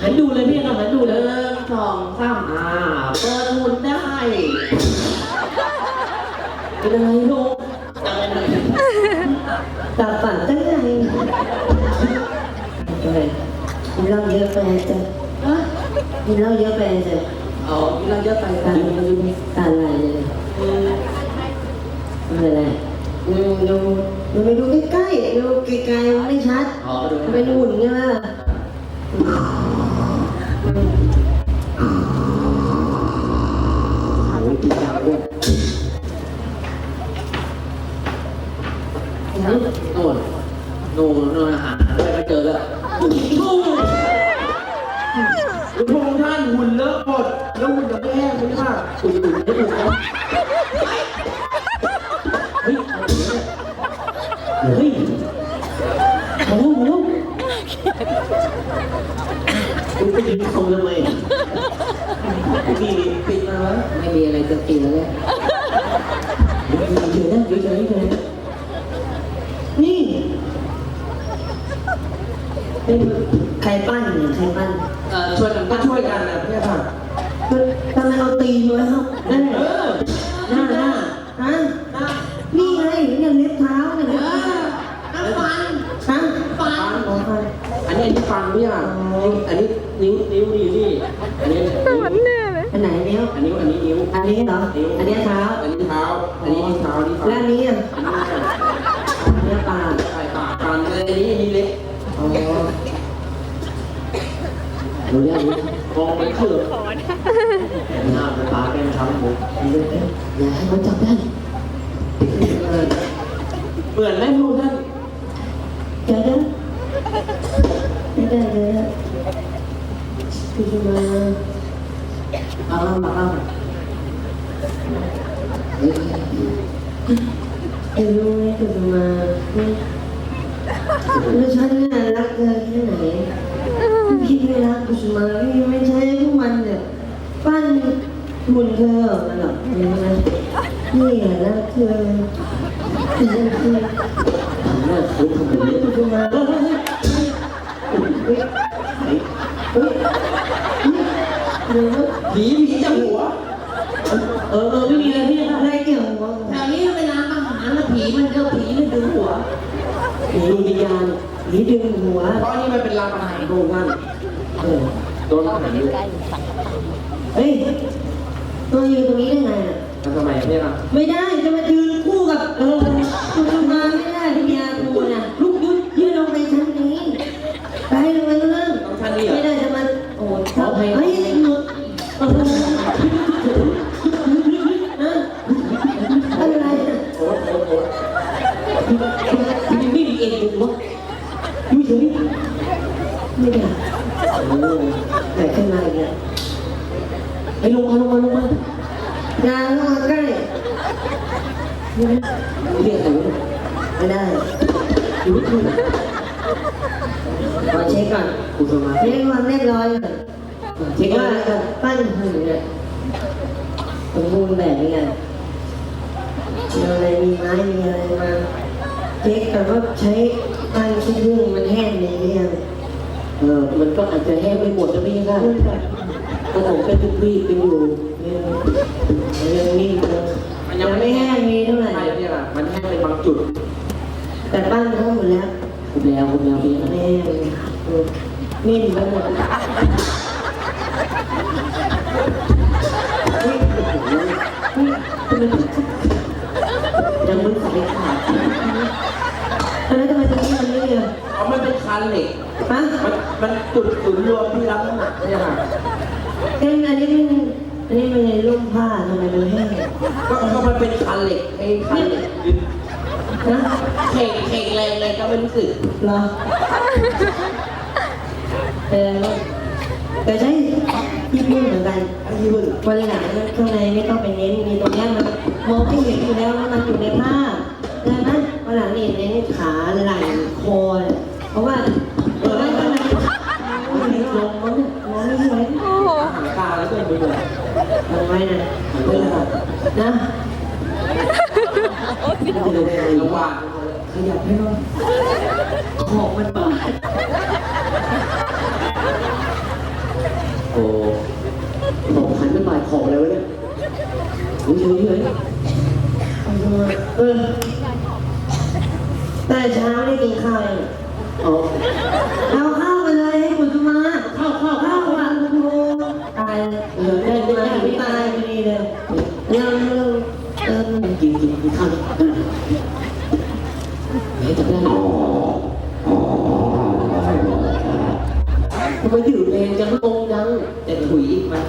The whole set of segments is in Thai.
หันดูเลยพี่ครับหันดูหเลยนึ่งสองสามอ่าเปิดหุ่นได้เป็นอะไรลูกตาฝันตั้งไงอะไรกินเหล้าเยอะไปจ้ะฮะกินเหล้าเยอะไปจ้ะเอาเราเยอะไปตากันตาลายเลยอืมไม่เป็นไรดูดูดูไปดูใกล้ๆดูไกลๆมันไม่ชัดอ๋อมาดูมันเป็นหุ่นใช่ไหม โอ้ยกินยาด้วยโน่นโน่นโน่นอาหารด้วยก็เจอแล้ว โอ้หลวงพ่อท่านหุ่นเลอะหมดแล้วหุ่นจะไม่แห้งใช่ไหมครับ อุ่นอุ่นไม่อุ่นนะ เฮ้ยเฮ้ยมาแล้วมาแล้ว คุณไปยืนตรงทำไม นี่ปิดมาแล้ว ไม่มีอะไรจะกินแล้วเนี่ย เฉยๆนะเฉยๆเฉยๆนี่ เป็นใครปั้นเนี่ยใครปั้นเอ่อช่วยกันก็ช่วยกันนะพี่ค่ะทำไมเอาตีนไว้ครับนั่นเออหน้าหน้าฮะนี่ไงเนี่ยเล็บเท้าเนี่ยเอเล็บเท้าอน้ำฟันฮะฟันอ๋อฟันอันนี้อันนี้ฟันพี่ค่ะอันนี้นิ้วนิ้วนี่อยู่นี่อันนี้นิ้วอันไหนนิ้วอันนี้อันนี้นิ้วอันนี้เหรอนิ้วอันนี้เท้าอันนี้เท้าอันนี้เท้าอันนี้แล้วฟัอันนนี้อะอันนี้อันนี้ปากใส่ปากฟันอันนี้อันนี้เล็กอ๋อ ดูเนี่ยมองไม่คือหน้าตาเป็นช้ำผมอย่าให้เขาจับได้เหมือนไหมพวกท่านเดี๋ยวนะไม่ได้เลยนะพี่จะมาเอาเอาเอาเอาไอ้รู้ไหมพี่จะมาแล้วฉันน่ะรักเธอแค่ไหน พี่ไม่รักกุศมาพี่ไม่ใช่ทุกวันเนี่ยปั้นหุ่นเธอออกมาหรอกเห็นไหมนี่แหละรักเธอคือคือน้าคุดทำไมเนี่ยกุศมาเฮ้ยเฮ้ยเดี๋ยผีผีจับหัว เออเออไม่มีอะไรพี่ค่ะอะไรเกี่ยวกับแถวนี้เวลาอาหารแล้วผีมันก็ผีมันดึงหัวผีวิญญาณผีดึงหัวเพราะนี่มันเป็นรางอาหารโรงงาน เออโดนอาหารอยู่เฮ้ยตัวยืนตรงนี้ได้ไงอะแล้วทำไมพี่ค่ะไม่ได้จะมายืนคู่กับเออคุณทำงานไม่ได้ที่เมียกูน่ะลูกยุดยืนลงไปชั้นนี้ไปลงไปเรื่องต้องท่านนี่เหรไม่อได้จะมาโอ้ยเฮ้ย ลงมาลงมาลงมาอย่าเข้ามาใกล้เรียกใครวะไม่ได้อยู่ที่ไหนขอเช็คก่อนกูจะมาเช็คความเรียบร้อยก่อนเช็คว่าว่าปั้นหุ่นเนี่ยสมบูรณ์แบบนี้ไงมีอะไรมีไม้มีอะไรมาเช็คแต่ว่าใช้ปั้นชิ้นยุ่งมันแห้งเลยหรือยังเออมันก็อาจจะแห้งไปหมดนะ พี่ค่ะก็ผมเป็นทุกวี่เป็นอยู่ยังนิ่งเลยยังไม่แห้งมีเท่าไหร่ใช่พี่ค่ะมันแห้งเป็นบางจุด แต่ปั้นทั้งหมดแล้วผมแล้วผมแล้วพี่ค่ะแม่นิ่มไปหมดเฮ้ยเฮ้ยทำไมยังมึนสายขาดแล้วทำไมตรงนี้มันไม่เนี่ยเอามันเป็นคันเหล็กฮะมันมันจุดศูนย์รวมที่รับน้ำหนักเนี่ยค่ะ เอ้ยอันนี้มันอันนี้มันในร่มผ้าทำไมมันแห้งก็ก็มันเป็นคันเหล็กไอ้คันเหล็กยึดนะเข่งเข่งแรงเลยก็ไม่รู้สึกเหรอเออแต่ใช่ที่พูดเหมือนกันไอ้ยี่มึงวันหลังข้างในไม่ต้องไปเน้นมีตรงนี้มันมองไม่เห็นอยู่แล้วว่ามันอยู่ในผ้าได้ไหมวันหลังนี่เน้นขาไหล่คอเนี่ยเพราะว่าเออข้างในมันมีลมมันมองไม่เห็น หางตาแล้วก็มือ มันไว้นะไม่ได้ค่ะนะจะดูระหว่างขยับให้หน่อยของมันบาดโอ้ของขันเป็นบายของอะไรวะเนี่ยเฮ้ยเฮ้ยเออแต่เช้าได้กินข้าวยังเอาเอาข้า กินกินกินข้าวเฮ้ยจับได้ทำไมดื่มแรงจังลงจังแต่ถุยมัน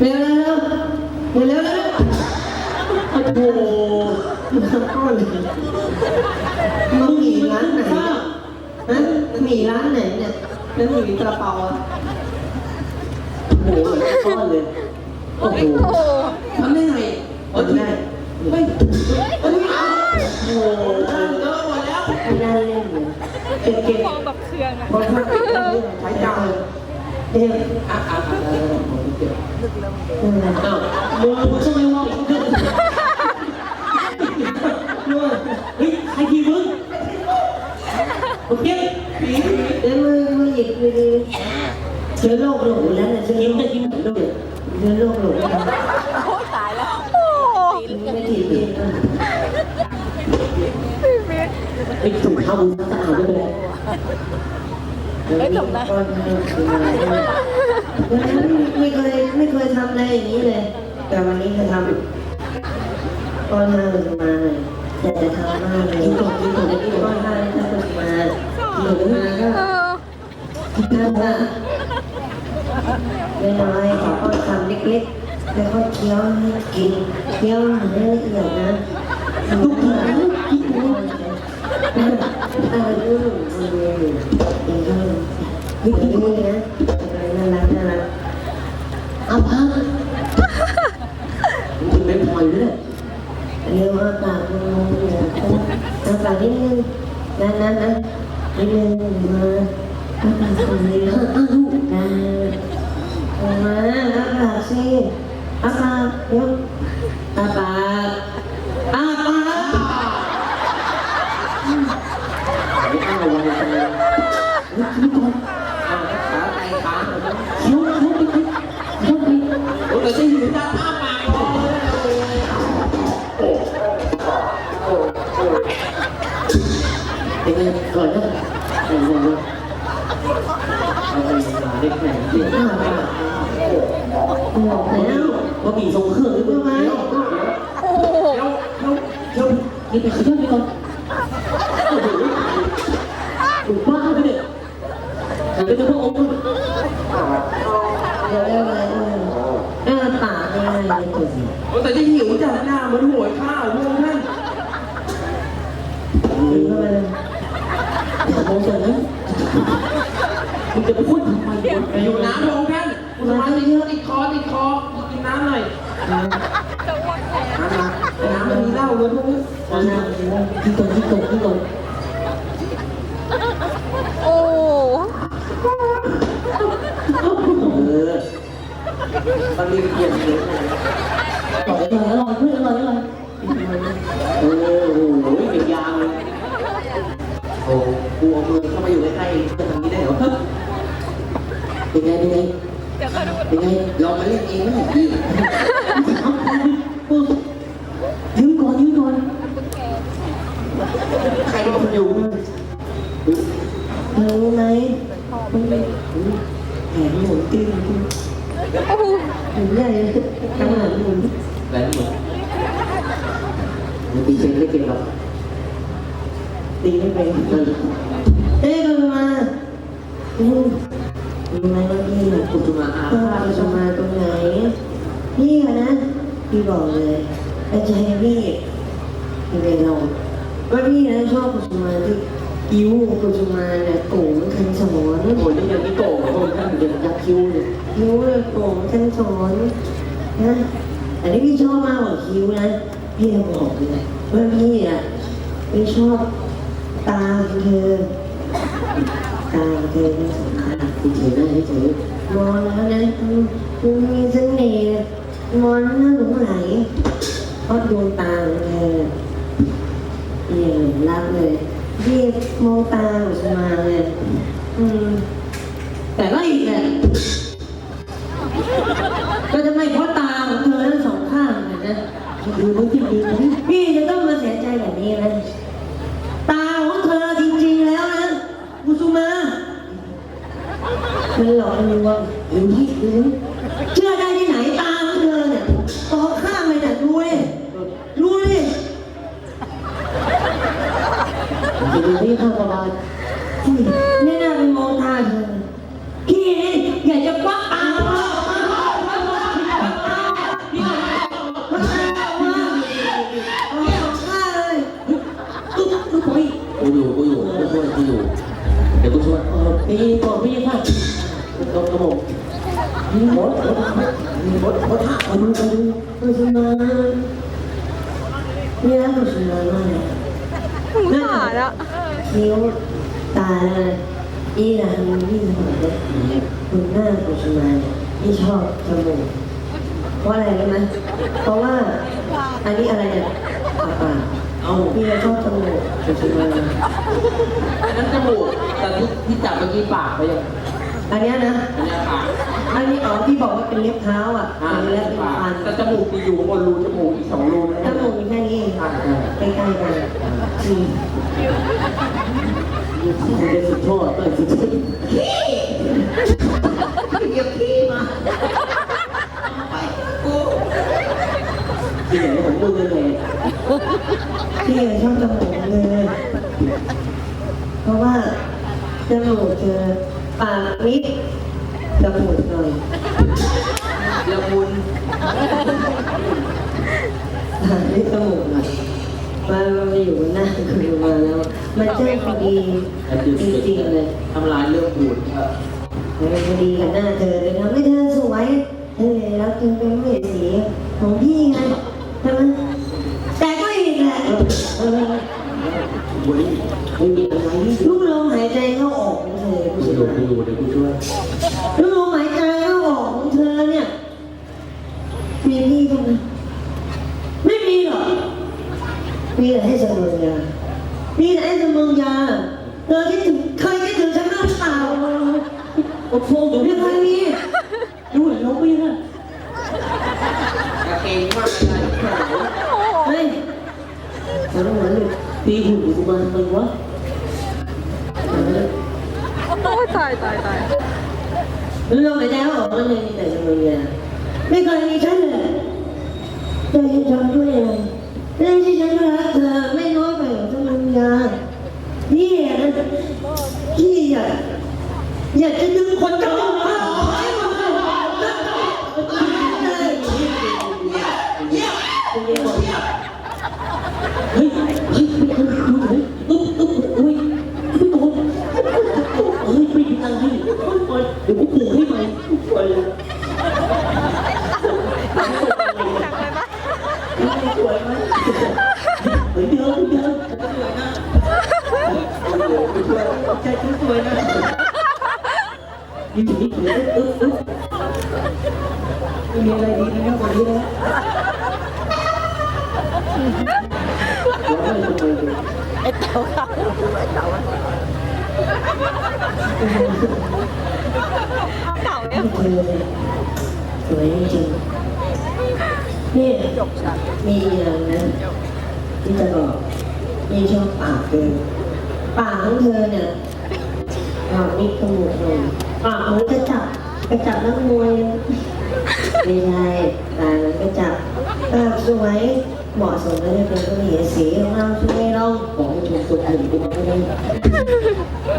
เร็วเร็วเร็วเร็วเร็วโอ้โหก้อนเลยมาหมี่ร้านไหนฮะหมี่ร้านไหนเนี่ยแล้วหมี่กระเป๋าอะโอ้โหก้อนเลยโอ้โหทำได้ไงเออได้ไม่เอ้ย โอ้โหเยอะหมดแล้วไม่ได้เล่นเลยเก่งเก่งมองแบบเคืองอะคนข้างใช้จ่ายเดี๋ยวอะอะอะเออผมเดี๋ยวเอออ้าวมึงมึงทำไมวะเฮ้ยใครทีมึงโอเคผีเดี๋ยวมือมือหยิบมือดีเชื้อโรคหลงแล้วนะเชื้อโรคหนด้วยเชื้อโรคหลง โอ้ตายแล้ว โอ้ ไม่ถีบเองไอ้ถุงเท้ามึงสะอาดด้วยเลยไม่จบนะไม่เคยไม่เคยทำอะไรอย่างนี้เลย แต่วันนี้จะทำก้อนหน้ามันมาเลยอยากจะทำมากเลยกินก่อนกินก่อนจะกินก้อนหน้าถ้ามันมาหนูมาก็เออน่าจะเวลาขอก้อนคำเล็กๆ แล้วก็เคี้ยวให้กินเคี้ยวให้ละเอียดนะทุกอย่างที่กูเออเออเออเออกินข้าวนี่กินนี่นะน่ารักน่ารักอาวพังมึงกินเป็นพอยด้วยเรียกว่าปากมันงงอยู่นะเอาปากนิดนึงนะนะนะนิดนึงมาเอาปากคนนี้นะอ้าวลูกนะเอมาเอาปากสิ อาปากเดี๋ยวอาปากอาปากไม่อ้าววันจังเลยเฮ้ยกินก่อนอ้าขาไตขาเคี้ยวเคี้ยวไปเคี้ยวไปโอ้แต่จะหิวจะอ้าปากรอเลยเป็นไงก่อนนะโอ้โหเอาไปหาเด็กไหนเด็กเอาปากบอกแล้ว ว่ามีทรงเครื่องหรือเปล่าโอ้โห เดี๋ยวเดี๋ยวเดี๋ยวนี่ไปขย้อนไปก่อนโอ้โหถูกบ้าไปเนี่ยเดี๋ยวจะพวกองค์ เดี๋ยวเรียกอะไรเออเออปากไม่ได้เลยจุด แต่จะหิวจัดหน้าเหมือนหวยข้าวลุงท่าน หรือว่ามัน อย่ามองเฉยมึงจะไปพูดทำไมวะอยู่น้ำลงท่านคุณมาติดติดคอติดคอกินน้ำหน่อย จะอ้วกแทน น้ำมาน้ำมันมีเหล้าด้วยพวกนี้ เอาหน้าไปเลยที่ตรงที่ตรงที่ตรงโอ้เออมันมีเกียรติเลยอร่อยอร่อยเพื่อนอร่อยออโอ้โหเป็นยางเลยโอ้กูเอามือเข้ามาอยู่ใกล้ๆจะทำนี้ได้เหรอเป็นไงเป็นไงเดี๋ยวเขาดูเป็นไงลองมาเล่นเองไหมพี่ยืมก่อนยืมก่อนใครเป็นคนอยู่ รู้ไหม แหมหมุนติ้งติ้งโอ้โหหมุนใหญ่เลยข้างหลังหมุนแหวนหมุนมันตีเชนไม่เก่งหรอกตีไม่เป็นเออเอ๊ะกันมาอืมรู้ไหมว่าพี่อะคุณจะมาอาก็เราจะมาตรงไหนพี่อะนะพี่บอกเลยอาจารย์พี่พี่เป็นเราว่าพี่นะชอบกุศมาที่ คิ้วกุศมาเนี่ยโก่งคันสมอนโอ้ยนี่ยังมีโก่งคนท่านเดินยักคิ้วเนี่ยคิ้วเนี่ยโก่งคันสมอนนะแต่ที่พี่ชอบมากกว่าคิ้วนะพี่จะบอกเลยว่าพี่อะไม่ชอบตาของเธอตาของเธอเป็นสำคัญเฉยได้เฉยมองแล้วนะมันมีเสน่ห์มองแล้วน่าหลงไหลเพราะดวงตาของเธอเนี่ยรักเลย พี่มองตาของฉันมาเลยอืม แต่ก็อีกแหละก็จะไม่เพราะตาของเธอทั้งสองข้างเลยนะดูมันที่ดีนะพี่จะต้องมาเสียใจแบบนี้นะตาของเธอจริงๆแล้วนะกุสุมามันหลอกลวงเร็วที่เร็ จะดูที่ข้างประมาณนี่น่าไปมองตาเธอพี่นี่อยากจะควักตากมาพี่อกูอยู่กูอยู่กูช่วยกูอยู่เดี๋ยวกูช่วยพี่ก่อนพี่ค่ะตรงกระบอกมีมดมีมดมดหักมันกันกุสุมานี่นะกุสุมามาก สงสารอะคิ้วตาเลยอีหลังนี่หัวเลยคุณหน้ากุสุมาเนี่ยพี่ชอบจมูกเพราะอะไรรู้ไหมเพราะว่าอันนี้อะไรเนี่ยปากปากเอาพี่ชอบจมูกกุสุมาอันนั้นจมูกแต่ที่ที่จับเมื่อกี้ปากไปยังอันเนี้ยนะ อันนี้ปาก อันนี้อ๋อที่บอกว่าเป็นเล็บเท้าอะอ่าอันนี้แล้เล็วบเป็นปากฟันแต่จมูกมีอยู่บนรูจมูกอีกสองรูนะจมูกมีแค่นี้เองอ่าอ่าใกล้ๆกันอืมคุณจะสุดโทษเปิดสุดโทษเหยียบขี้มาที่ไหนของมึงเลยพี่ชอบจมูกเลยเพราะว่าจมูกเธอปากนิด จมูกหน่อยละมุนปากนิดจมูกหน่อยมามาอยู่หน้าคือมาแล้ว มันใช่พอดีจริงๆเลยทำลายเรื่องบูดครับมันพอดีกับหน้าเธอเลยทำให้เธอสวยเธอเลยรักเธอเป็นเวสีของพี่ไง มากอะไรแข็งเฮ้ยฉันเหมือนลูกตีหุ่นกูมาทำไมวะโอ้ยตายตายตายลูกลมหายใจเข้าออกมันเลยมีแต่เสมอยไม่เคยมีฉันเลยเธอจะทำด้วยอะไรเรื่องที่ฉันรักเธอไม่น้อยไปหรอกเสมอยานี่นะพี่อยากอยากจะดึงคนเข้า สวยจริงๆนี่มีอย่างนะที่จะบอกนี่ชอบปากเธอปากของเธอเนี่ยปากนี่ขมูกหน่อยปากมือนจะจับกระจับนักมวยไม่ใช่ปากมือนกระจับปากสวยเหมาะสมแล้วจะเป็นผู้หญิงสีของเราช่ไหมเราขอให้ชมตัวผมกูไม่ได้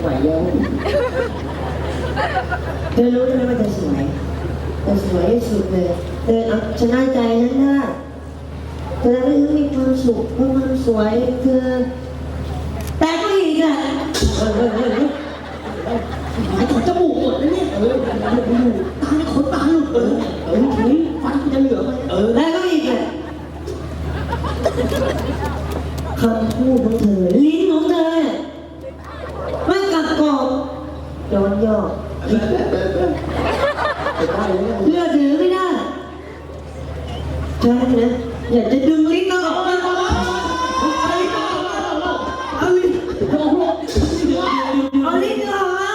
ไหวแล้วเธอรู้ใช่ไหมว่าเธอสวย เธอสวยที่สุดเลยเธอเอาชนะใจฉันได้เธอไม่ต้อมีความสุขเพราะความสวยเธอแต่ก็อีกอะเฮ้ยเฮ้ยเฮ้ยเฮ้ยไอ้ขนจมูกหมดแล้วเนี่ยเออตาเนี่ยขนตาหลุดเออเออทีนี้ฟันจะเหลือไหมเออแต่ก็อีกอะคำพูดของเธอลิ้นของเธอไม่กลับกรอบย้อนย่อ จ้านะอยากจะดึงลิ้นเราออกมาเอาลิ้นเอาลิ้นเราอะ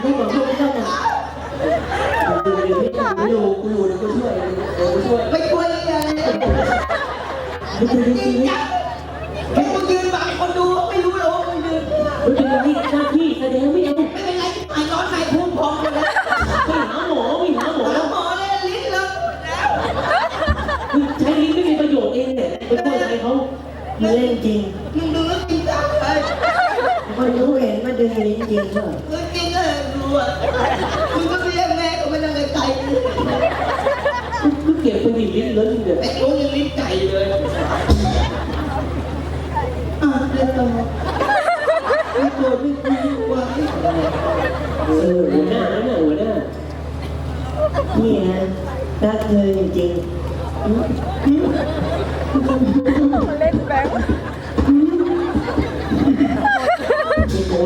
ไม่บอกพวกเจ้าหน่อยกูอยู่กูอยู่นะกูช่วยกูช่วยไม่ช่วยกันเลย ไม่ช่วยจริง ลิ้นจริงเหรอเออจริงเลยดูอะมึงก็เรียกแม่ก็ไม่ต้องเลยไก่ก็เก็บไปดิลิ้นเลอะเนี่ยไอ้โอ้ยังลิ้นไก่เลยอะเรียกต่อไม่โกรธไม่คุยว่าเออหัวหน้าแล้วเนี่ยหัวหน้านี่นะรักเธอจริงๆเล่นแบงค์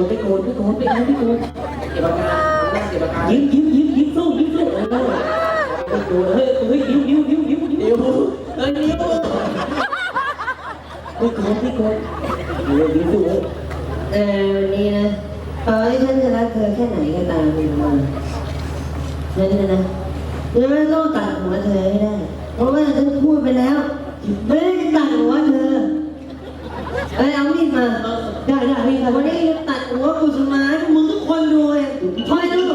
ไม่โกรธไม่โกรธไม่โกรธไม่เอาไม่โกรธเก็บอาการเก็บอาการยิ้มยิ้มยิ้มยิ้มสู้ยิ้มสู้เออไม่โกรธเฮ้ยเฮ้ยยิ้มยิ้มยิ้มยิ้มยิ้มเอ้ยนิ้วไม่โกรธไม่โกรธเออยิ้มสู้เว้ยๆเออวันนี้นะต่อให้ฉันจะรักเธอแค่ไหนก็ตามเนี่ยมาฉันนะนะยังไม่ต้องตัดหัวเธอให้ได้ เพราะว่าฉันพูดไปแล้ว ไม่ได้จะตัดหัวเธอ เอ้ยเอามีดมา ได้ได้ไม่ครับวันนี้จะตัด หัวกุศมาให้มึงทุกคนดูเลยคอยดู